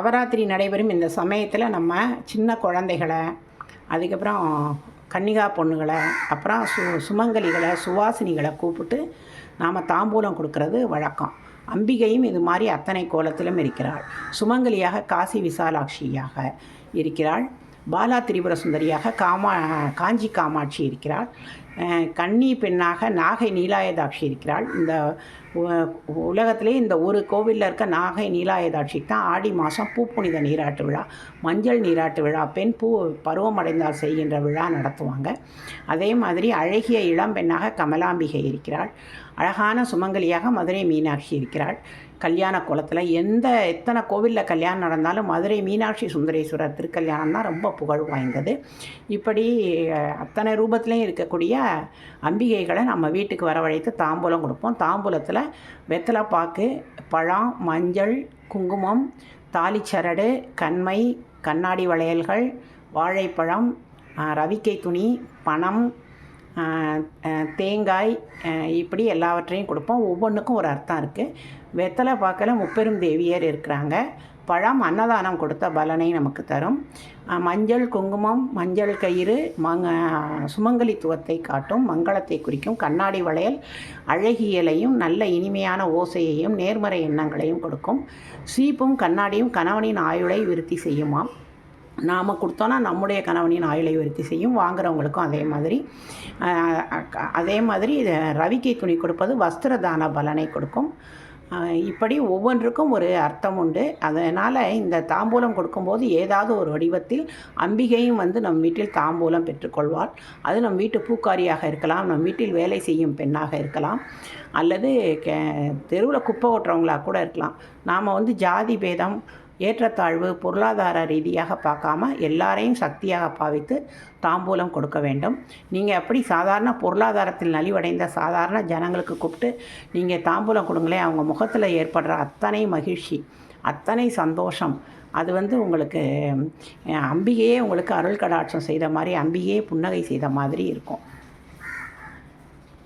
நவராத்திரி நடைபெறும் இந்த சமயத்தில் நம்ம சின்ன குழந்தைகளை அதுக்கப்புறம் கன்னிகா பொண்ணுகளை அப்புறம் சு சுமங்கலிகளை சுவாசினிகளை கூப்பிட்டு நாம் தாம்பூலம் கொடுக்கறது வழக்கம். அம்பிகையும் இது மாதிரி அத்தனை கோலத்திலும் இருக்கிறாள். சுமங்கலியாக காசி விசாலாட்சியாக இருக்கிறாள். பாலா திரிபுர சுந்தரியாக காமா காஞ்சி காமாட்சி இருக்கிறாள். கன்னி பெண்ணாக நாகை நீலாயதாட்சி இருக்கிறாள். இந்த உலகத்திலே இந்த ஒரு கோவிலில் இருக்க நாகை நீலாயதாட்சிக்கு தான் ஆடி மாதம் பூப்புனித நீராட்டு விழா மஞ்சள் நீராட்டு விழா பெண் பூ பருவமடைந்தால் செய்கின்ற விழா நடத்துவாங்க. அதே மாதிரி அழகிய இளம் பெண்ணாக கமலாம்பிகை இருக்கிறாள். அழகான சுமங்கலியாக மதுரை மீனாட்சி இருக்கிறாள். கல்யாண குளத்தில் எந்த எத்தனை கோவிலில் கல்யாணம் நடந்தாலும் மதுரை மீனாட்சி சுந்தரேஸ்வரர் திருக்கல்யாணம் தான் ரொம்ப புகழ் வாய்ந்தது. இப்படி அத்தனை ரூபத்திலையும் இருக்கக்கூடிய அம்பிகைகளை நம்ம வீட்டுக்கு வரவழைத்து தாம்பூலம் கொடுப்போம். தாம்பூலத்தில் வெத்தலை பாக்கு பழம் மஞ்சள் குங்குமம் தாலிச்சரடு கண்மை கண்ணாடி வளையல்கள் வாழைப்பழம் ரவிக்கை துணி பணம் தேங்காய் இப்படி எல்லாவற்றையும் கொடுப்போம். ஒவ்வொன்றுக்கும் ஒரு அர்த்தம் இருக்குது வெத்தலை பார்க்கல முப்பெரும் தேவியர் இருக்கிறாங்க. பழம் அன்னதானம் கொடுத்த பலனை நமக்கு தரும். மஞ்சள் குங்குமம் மஞ்சள் கயிறு மங்க சுமங்கலித்துவத்தை காட்டும் மங்களத்தை குறிக்கும் கண்ணாடி வளையல் அழகியலையும் நல்ல இனிமையான ஓசையையும் நேர்மறை எண்ணங்களையும் கொடுக்கும். சீப்பும் கண்ணாடியும் கணவனின் ஆயுளை விருத்தி செய்யுமாம். நாம் கொடுத்தோன்னா நம்முடைய கணவனின் ஆயுளை விருத்தி செய்யும் வாங்குறவங்களுக்கும் அதே மாதிரி. அதே மாதிரி ரவிக்கை துணி கொடுப்பது வஸ்திர தான பலனை கொடுக்கும். இப்படி ஒவ்வொன்றுக்கும் ஒரு அர்த்தம் உண்டு. அதனால் இந்த தாம்பூலம் கொடுக்கும்போது ஏதாவது ஒரு வடிவத்தில் அம்பிகையும் வந்து நம் வீட்டில் தாம்பூலம் பெற்றுக்கொள்வாள். அது நம் வீட்டு பூக்காரியாக இருக்கலாம் நம் வீட்டில் வேலை செய்யும் பெண்ணாக இருக்கலாம் அல்லது கே தெருவில் குப்பை ஓட்டுறவங்களாக கூட இருக்கலாம். நாம் வந்து ஜாதி பேதம் ஏற்றத்தாழ்வு பொருளாதார ரீதியாக பார்க்காம எல்லாரையும் சக்தியாக பாவித்து தாம்பூலம் கொடுக்க வேண்டும். நீங்கள் எப்படி சாதாரண பொருளாதாரத்தில் நலிவடைந்த சாதாரண ஜனங்களுக்கு கூப்பிட்டு நீங்கள் தாம்பூலம் கொடுங்களேன் அவங்க முகத்தில் ஏற்படுற அத்தனை மகிழ்ச்சி அத்தனை சந்தோஷம் அது வந்து உங்களுக்கு அம்பிகையே உங்களுக்கு அருள் கடாட்சம் செய்த மாதிரி அம்பிகையே புன்னகை செய்த மாதிரி இருக்கும்.